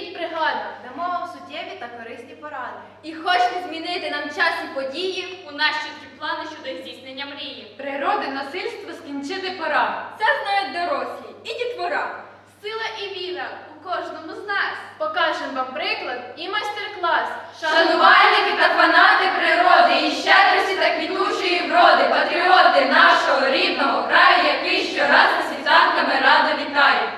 природа, дамо вам суттєві та корисні поради. І хочете змінити нам час і події? У нас чіткі плани щодо здійснення мрії. Природи насильство скінчити пора. Це знають дорослі і дітвора. Сила і віра у кожному з нас. Покажемо вам приклад і майстер-клас. Шанувальники та фанати природи і щедрості та квітучої вроди, патріоти нашого рідного краю, який щораз з світанками радо вітає.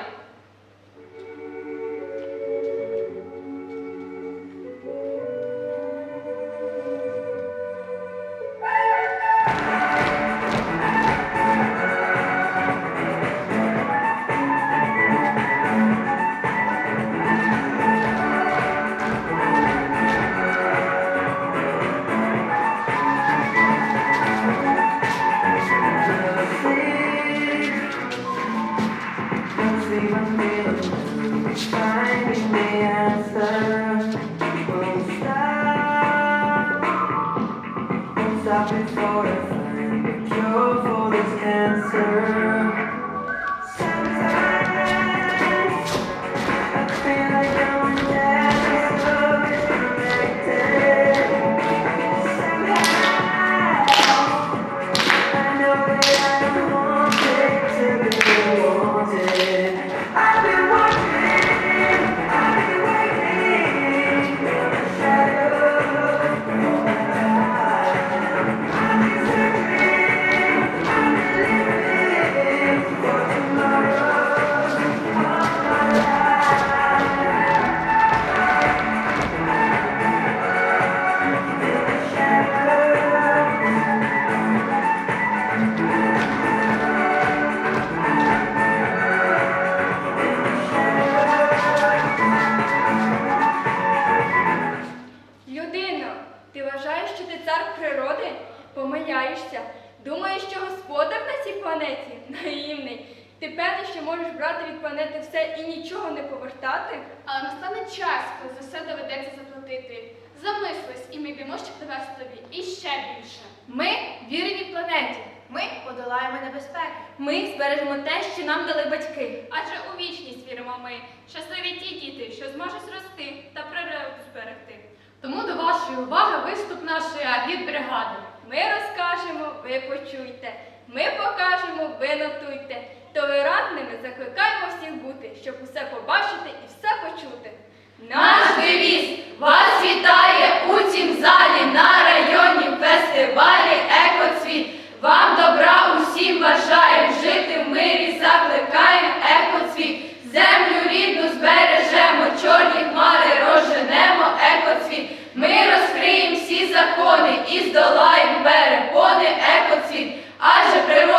watching from Людино, ти вважаєш, що ти цар природи? Помиляєшся. Думаєш, що господар на цій планеті? Наївний. Ти певний, що можеш брати від планети все і нічого не повертати? Але настане час, коли за все доведеться заплатити. Замислись, і ми йдемо, щоб довести тобі і ще більше. Ми вірні планеті. Ми подолаємо небезпеки. Ми збережемо те, що нам дали батьки. Адже у вічність віримо ми. Щасливі ті діти, що зможуть зрости та природу зберегти. Тому до вашої уваги виступ нашої агітбригади. Ми розкажемо, ви почуйте. Ми покажемо, ви нотуйте. Толерантними закликаємо всіх бути, щоб усе побачити і все почути. Наш девіз вас вітає у цім залі на районнім фестивалі Екоцвіт. Вам добра усім бажаєм жити в мирі, екоцвіт. Ми розкриємо всі закони і здолаємо перепони екоцвіт. Адже природу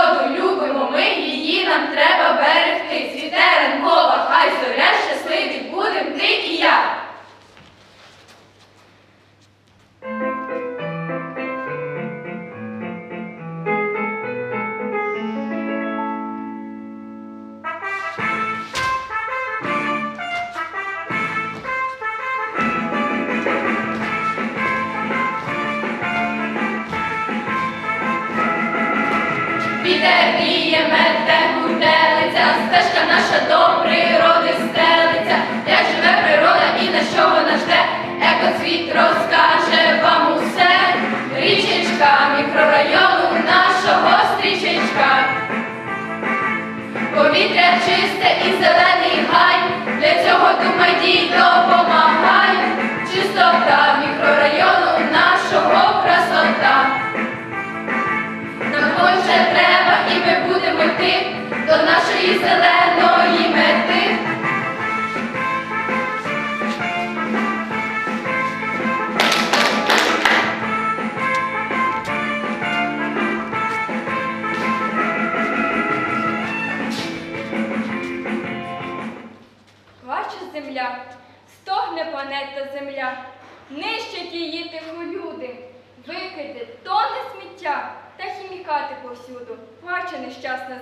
Вітер віє, мете, гурделиця, стежка наша до природи стелиться. Як живе природа і на що вона жде, екоцвіт розкаже вам усе. Річечка мікрорайону нашого стрічечка. Повітря чисте і зелений гай, для цього думай допомагай. Чистота мікрорайону нашого красота. Нам конче треба, до нашої зеленої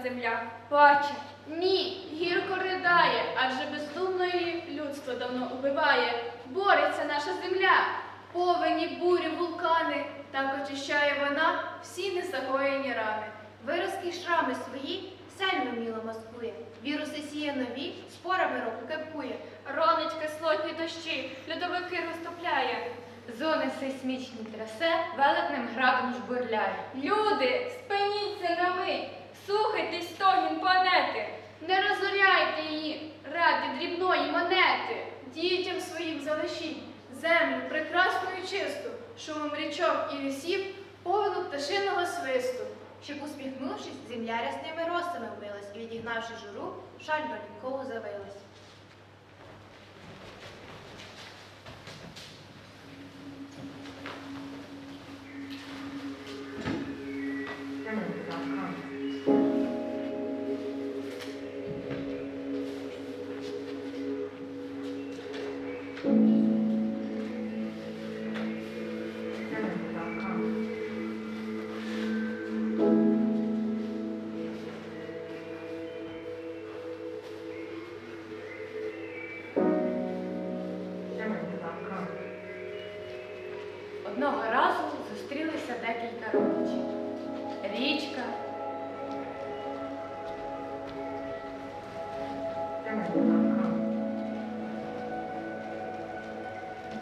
земля, плаче. Ні, гірко ридає, адже бездумно її людство давно убиває. Бореться наша земля. Повені, бурі, вулкани. Так очищає вона всі незагоєні рани. Виразки й шрами свої сильно міло маскує. Віруси сіє нові, спорами руку кепкує. Ронить кислотні дощі, льодовики розтопляє. Зони сейсмічні трясе, велетним градом жбурляє. Люди, спиніться на мить, слухайтесь стогін планети. Не розоряйте її ради дрібної монети. Дітям своїм залишіть землю прекрасну і чисту, шумом річок і лісів, повну пташиного свисту. Щоб усміхнувшись, земля рясними росами вмилась і, відігнавши журу, шаль валінково завилась.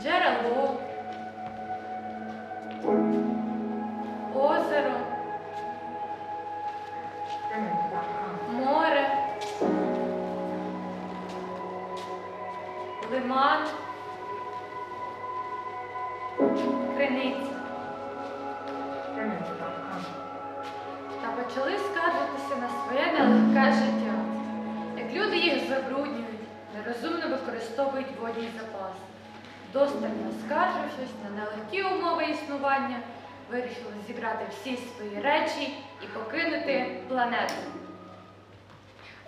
Джерело, озеро, море, лиман, криниця. Та почали скаржитися на своє нелегке життя. Як люди їх забруднюють, нерозумно використовують водні запаси. Достатньо скаржившись на нелегкі умови існування, вирішили зібрати всі свої речі і покинути планету.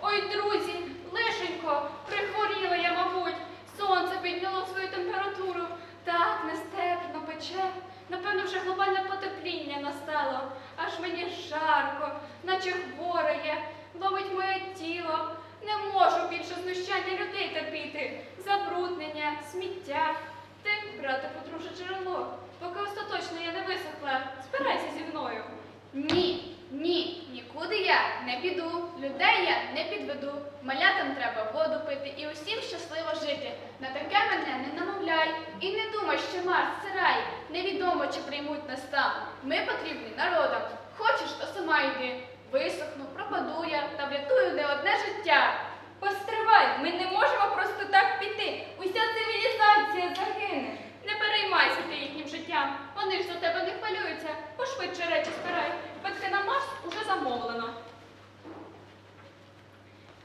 Ой, друзі, лишенько, прихворіла я, мабуть. Сонце підняло свою температуру. Так нестерпно пече. Напевно, вже глобальне потепління настало. Аж мені жарко, наче хворе є, ловить моє тіло. Не можу більше знущання людей терпіти. Забруднення, сміття. Ти, брате, подруже джерело, поки остаточно я не висохла, збирайся зі мною. Ні, ні, нікуди я не піду, людей я не підведу. Малятам треба воду пити і усім щасливо жити. На таке мене не намовляй і не думай, що Марс це рай. Невідомо, чи приймуть нас там. Ми потрібні народам. Хочеш, то сама йди. Висохну, пропаду я та врятую не одне життя. Постривай, ми не можемо просто так піти. Уся цивілізація загине. Не переймайся ти їхнім життям. Вони ж за тебе не хвилюються. Пошвидше речі збирай. Квитки на Марс уже замовлено.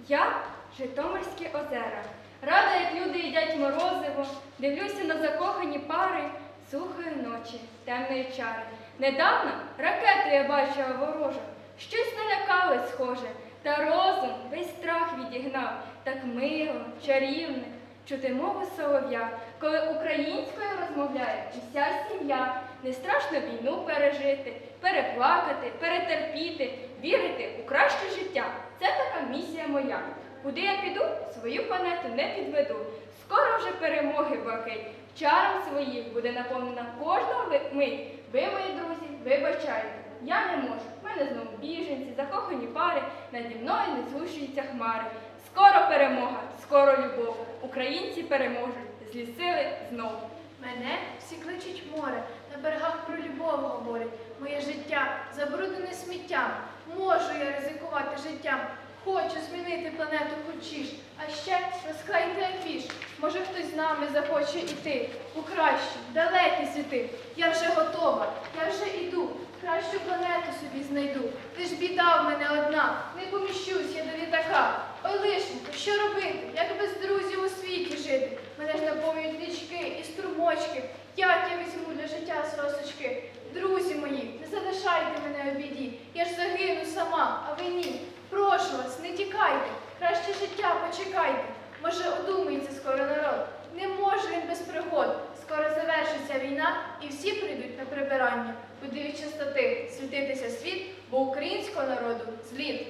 Я Житомирські озера. Рада, як люди їдять морозиво, дивлюся на закохані пари сухої ночі, темної чари. Недавно ракету я бачила ворожу, щось налякали схоже, та розум весь страх відігнав, так мило, чарівне, чути мову солов'я, коли українською розмовляє уся сім'я. Не страшно війну пережити, переплакати, перетерпіти, вірити у краще життя. Це така місія моя. Куди я піду, свою планету не підведу. Скоро вже перемоги блакить. Чаром своїх буде наповнена кожна мить. Ви, мої друзі, вибачайте. Я не можу. Мене знову біженці, закохані пари, наді мною не згущуються хмари. Скоро перемога, скоро любов. Українці переможуть. Злі сили знову. Мене всі кличуть море, на берегах про любов говорять. Моє життя забруднене сміттям. Можу я ризикувати життям. Хочу змінити планету хочеш, а ще розклеїти афіш. Може хтось з нами захоче іти у кращі, далекі світи. Я вже готова, я вже іду, кращу планету собі знайду. Ти ж біда в мене одна, не поміщусь я до літака. Ой, лишенько, що робити? Як без друзів у світі жити? Мене ж наповнюють річки і струмочки. Як я візьму для життя сосочки? Друзі мої, не залишайте мене у біді. Я ж загину сама, а ви ні. Прошу вас, не тікайте. Краще життя почекайте. Може, одумається скоро народ. Не може він без пригод. Скоро завершиться війна, і всі прийдуть на прибирання. Від чистоти світитися світ, бо українського народу зліт.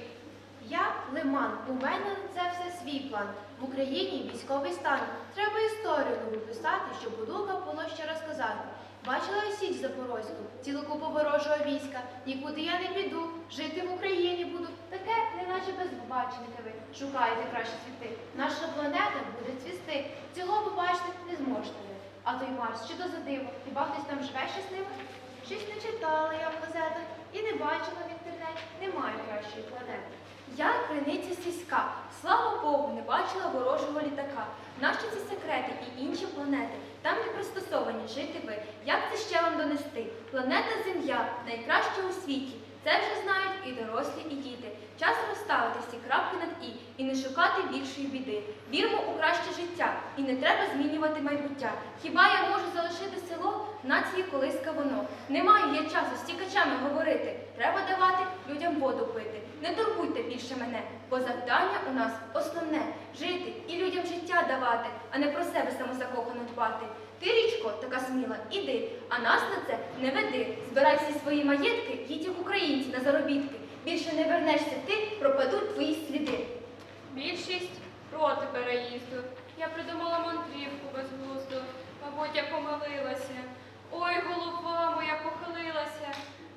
Я лиман, у мене на це все свій план. В Україні військовий стан. Треба історію нову писати, щоб онукам було що розказати. Бачила січ Запорозьку, цілу купу ворожого війська. Нікуди я не піду, жити в Україні буду. Таке, неначе безбачники ви. Шукаєте кращі світи. Наша планета буде цвісти. Цього побачити не зможете ви. А той Марс, що то за диво? Хіба хтось там живе щасливо? Щось не читала я в газетах і не бачила в інтернеті. Немає кращої планети. Я криниця сільська, слава Богу, не бачила ворожого літака. Наші ці секрети і інші планети, там не пристосовані жити ви. Як це ще вам донести? Планета Земля найкраща у світі. Це вже знають і дорослі, і діти. Час розставити всі крапки над і і не шукати більшої біди. Вірмо у краще життя, і не треба змінювати майбуття. Хіба я можу залишити село? Нації колиска воно. Не маю я часу з тікачами говорити. Треба давати людям воду пити. Не турбуйте більше мене, бо завдання у нас основне жити і людям життя давати, а не про себе самозакохано дбати. Ти, річко, така сміла, іди, а нас на це не веди. Збирай всі свої маєтки, їдь як українці на заробітки. Більше не вернешся ти, пропадуть твої сліди. Більшість проти переїзду. Я придумала мандрівку безглузду. Мабуть, я помилилася. Ой, голова моя похилилася.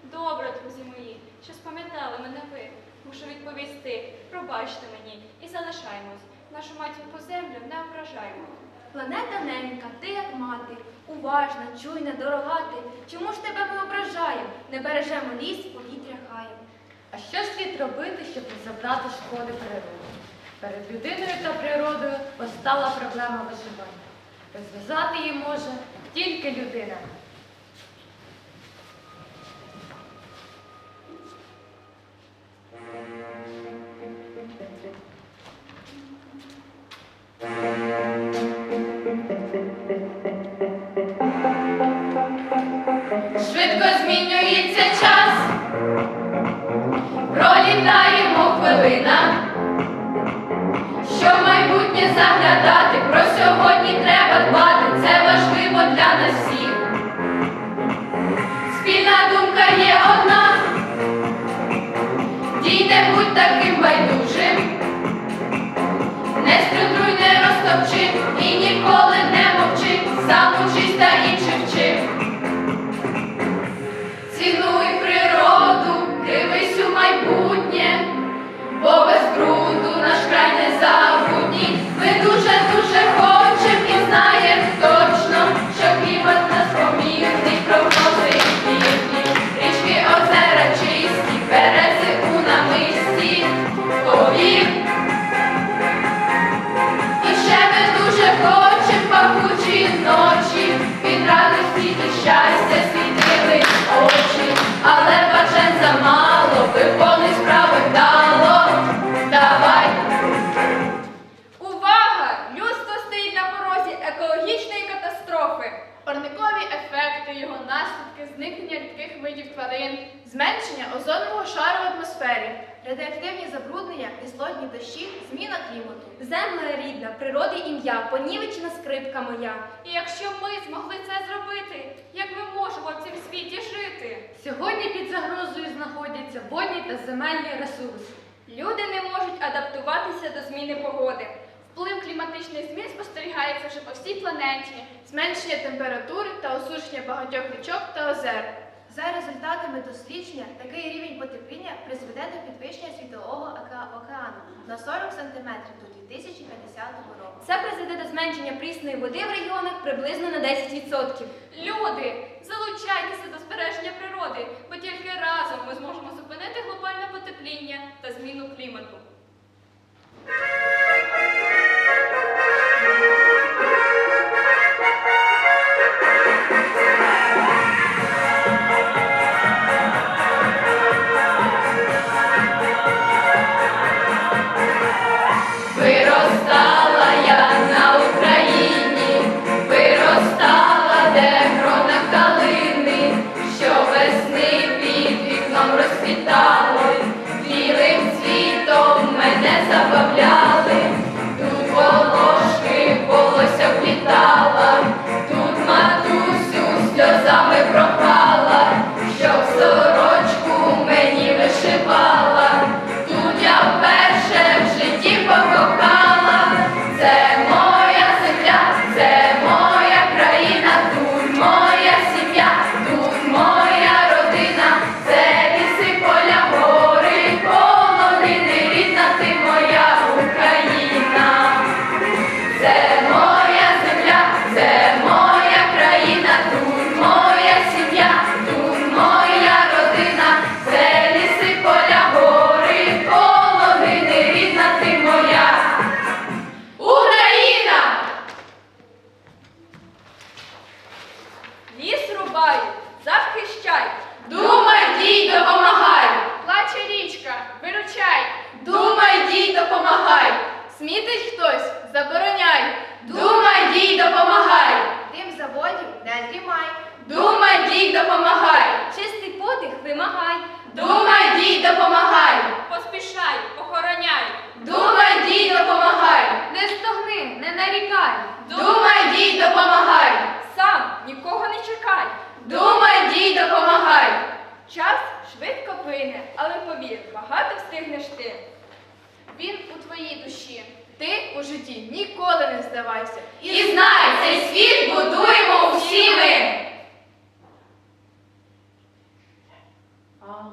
Добре, друзі мої, що спам'ятали мене ви. Мушу відповісти, пробачте мені і залишаймось. Нашу матінку землю не ображаймо. Планета ненька, ти як мати, уважна, чуйна, дорога ти. Чому ж тебе ми ображаємо? Не бережемо ліс, повітря. А що слід робити, щоб не завдати шкоди природі? Перед людиною та природою постала проблема виживання. Розв'язати її може тільки людина. Зменшення озонового шару в атмосфері, Радіоактивні забруднення, кислотні дощі, зміна клімату. Земля рідна, природи ім'я, понівечена скрипка моя. І якщо ми змогли це зробити, як ми можемо в цім світі жити? Сьогодні під загрозою знаходяться водні та земельні ресурси. Люди не можуть адаптуватися до зміни погоди. Вплив кліматичних змін спостерігається вже по всій планеті. зменшення температури та осушення багатьох річок та озер. За результатами дослідження, такий рівень потепління призведе до підвищення світового океану на 40 см до 2050 року. Це призведе до зменшення прісної води в регіонах приблизно на 10%. Люди, залучайтеся до збереження природи, бо тільки разом ми зможемо зупинити глобальне потепління та зміну клімату. Europa.